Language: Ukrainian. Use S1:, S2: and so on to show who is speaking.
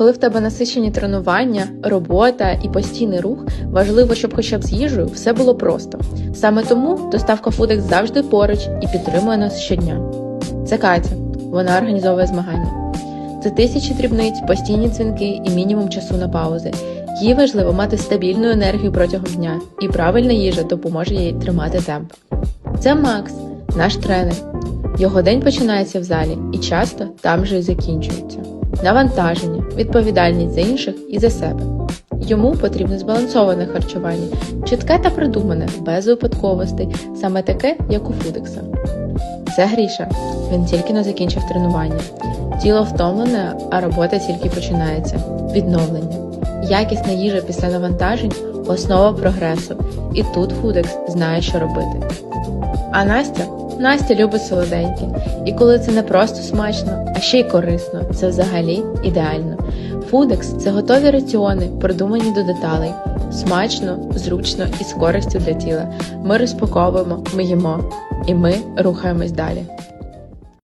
S1: Коли в тебе насичені тренування, робота і постійний рух, важливо, щоб хоча б з їжею все було просто. Саме тому доставка Фудекс завжди поруч і підтримує нас щодня. Це Катя, вона організовує змагання. Це тисячі дрібниць, постійні дзвінки і мінімум часу на паузи. Їй важливо мати стабільну енергію протягом дня, і правильна їжа допоможе їй тримати темп. Це Макс, наш тренер. Його день починається в залі і часто там же і закінчується. Навантаження, відповідальність за інших і за себе. Йому потрібно збалансоване харчування, чітке та продумане, без випадковостей, саме таке, як у Фудекса. Це Гріша. Він тільки не закінчив тренування. Тіло втомлене, а робота тільки починається. Відновлення. Якісна їжа після навантажень основа прогресу. І тут Фудекс знає, що робити. А Настя? Настя любить солоденьке. І коли це не просто смачно, а ще й корисно, це взагалі ідеально. Фудекс це готові раціони, продумані до деталей. Смачно, зручно і з користю для тіла. Ми розпаковуємо, ми їмо, і ми рухаємось далі.